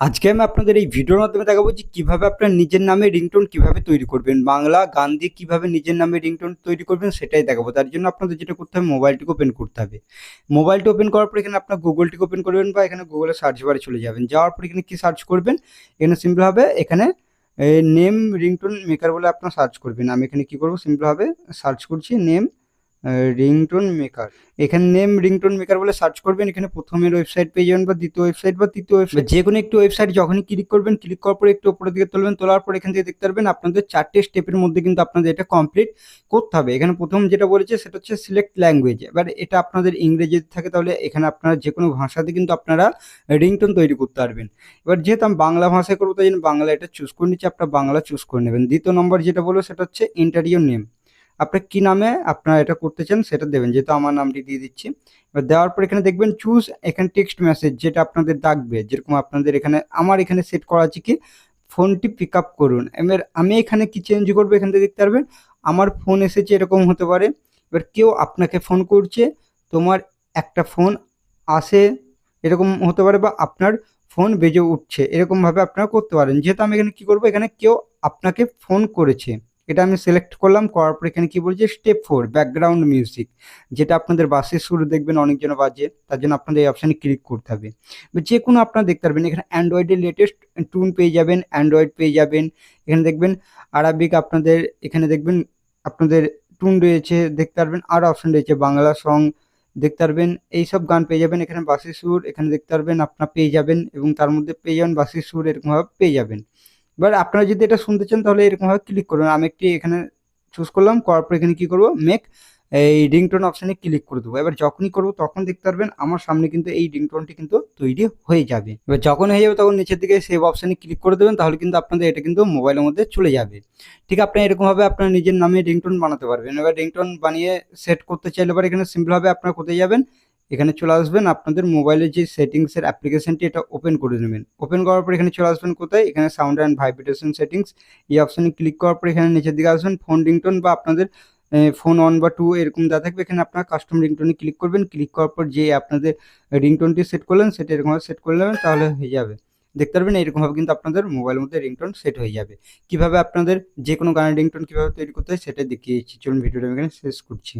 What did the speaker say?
আজকে আমি আপনাদের এই ভিডিওর মাধ্যমে দেখাবো যে কীভাবে আপনার নিজের নামে রিংটোন কীভাবে তৈরি করবেন, বাংলা গান দিয়ে কীভাবে নিজের নামে রিংটোন তৈরি করবেন সেটাই দেখাবো। তার জন্য আপনাদের যেটা করতে হবে, মোবাইলটিকে ওপেন করতে হবে। মোবাইলটি ওপেন করার পর এখানে আপনার গুগলটিকে ওপেন করবেন বা এখানে গুগলে সার্চ বারে চলে যাবেন। যাওয়ার পর এখানে কী সার্চ করবেন? এখানে সিম্পল হবে এখানে নেম রিংটোন মেকার বলে আপনার সার্চ করবেন। আমি এখানে কী করব? সিম্পল হবে সার্চ করছি নেম রিংটোন মেকার। এখানে নেম রিংটোন মেকার বলে সার্চ করবেন, এখানে প্রথমের ওয়েবসাইট পেয়ে যাবেন বা দ্বিতীয় ওয়েবসাইট বা তৃতীয় ওয়েবসাইট যে কোনো একটি ওয়েবসাইট যখনই ক্লিক করবেন ক্লিক করার পরে একটু উপরের দিকে তুলবেন, তোলার পর এখান থেকে দেখতে পারবেন আপনাদের চারটে স্টেপের মধ্যে কিন্তু আপনাদের এটা কমপ্লিট করতে হবে। এখানে প্রথম যেটা বলেছে, সেটা হচ্ছে সিলেক্ট ল্যাঙ্গুয়েজ এবার এটা আপনাদের ইংরেজিতে থাকে, তাহলে এখানে আপনারা যে কোনো ভাষাতে কিন্তু আপনারা রিংটোন তৈরি করতে পারবেন। এবার যেহেতু আমি বাংলা ভাষায় করব, তাই জন্য বাংলা এটা চুজ করে নিচ্ছি, আপনারা বাংলা চুজ করে নেবেন। দ্বিতীয় নম্বর যেটা বলব সেটা হচ্ছে ইন্টারভিউ নেম আপনার কি নামে আপনারা এটা করতে চান সেটা দেবেন, যেহেতু আমার নামটি দিয়ে দিচ্ছি। এবার দেওয়ার পর এখানে দেখবেন চুজ এখানে টেক্সট মেসেজ যেটা আপনাদের ডাকবে, যেরকম আপনাদের এখানে, আমার এখানে সেট করা আছে কি ফোনটি পিক আপ করুন। এবার আমি এখানে কি চেঞ্জ করব এখান থেকে দেখতে পারবেন? আমার ফোন এসেছে এরকম হতে পারে। এবার কেউ আপনাকে ফোন করছে, তোমার একটা ফোন আসে, এরকম হতে পারে বা আপনার ফোন বেজে উঠছে, এরকমভাবে আপনারা করতে পারেন। যেহেতু আমি এখানে কি করব, এখানে কেউ আপনাকে ফোন করেছে। এটা আমি সিলেক্ট করলাম, করার পর এখানে কি বলছে? স্টেপ ফোর ব্যাকগ্রাউন্ড মিউজিক যেটা আপনাদের বাসের সুর দেখবেন, অনেকজন বাজে, তার জন্য আপনাদের এই অপশানে ক্লিক করতে হবে। যে কোনো আপনারা দেখতে পারবেন, এখানে অ্যান্ড্রয়েডের লেটেস্ট টুন পেয়ে যাবেন অ্যান্ড্রয়েড পেয়ে যাবেন। এখানে দেখবেন আরাবিক আপনাদের, এখানে দেখবেন আপনাদের টুন রয়েছে, দেখতে পারবেন আরও অপশান রয়েছে, বাংলা সং দেখতে পারবেন এইসব গান পেয়ে যাবেন, এখানে বাসি সুর, এখানে দেখতে পারবেন, আপনার পেয়ে যাবেন এবং তার মধ্যে পেয়ে যাবেন, বাসি সুর এরকমভাবে পেয়ে যাবেন। এবার আপনারা যদি এটা শুনতে চান, তাহলে এরকমভাবে ক্লিক করুন। আমি একটি এখানে চুজ করলাম, করার পর এখানে কী করব? মেক এই রিংটোন অপশানে ক্লিক করে দেবো। এবার যখনই করব, তখন দেখতে পারবেন আমার সামনে কিন্তু এই রিংটোনটি কিন্তু তৈরি হয়ে যাবে। এবার যখন হয়ে যাবে, তখন নিচের দিকে সেভ অপশানে ক্লিক করে দেবেন, তাহলে কিন্তু আপনাদের এটা কিন্তু মোবাইলের মধ্যে চলে যাবে। ঠিক আপনি এরকমভাবে আপনার নিজের নামে রিংটোন বানাতে পারবেন। এবার রিংটোন বানিয়ে সেট করতে চাইলে এবার এখানে সিম্পলভাবে আপনারা কোথায় যাবেন? এখানে চলে আসবেন, আপনাদের মোবাইলের যে সেটিংসের অ্যাপ্লিকেশনটি এটা ওপেন করে নেবেন। ওপেন করার পর এখানে চলে আসবেন কোথায়? এখানে সাউন্ড অ্যান্ড ভাইব্রেশন সেটিংস এই অপশানে ক্লিক করার পর এখানে নিচের দিকে আসবেন ফোন রিংটোন বা আপনাদের ফোন ওয়ান বা টু এরকম দেওয়া থাকবে, এখানে আপনার কাস্টম রিংটোনে ক্লিক করবেন। ক্লিক করার পর যে আপনাদের রিংটোনটি সেট করলেন, সেটা এরকমভাবে সেট করে নেবেন, তাহলে হয়ে যাবে। দেখতে পারবেন, এরকমভাবে কিন্তু আপনাদের মোবাইলের মধ্যে রিংটোন সেট হয়ে যাবে। কীভাবে আপনাদের যে কোনো গানের রিংটোন কীভাবে তৈরি করতে হয় সেটা দেখিয়েছি চলুন, ভিডিওটা আমি এখানে শেষ করছি।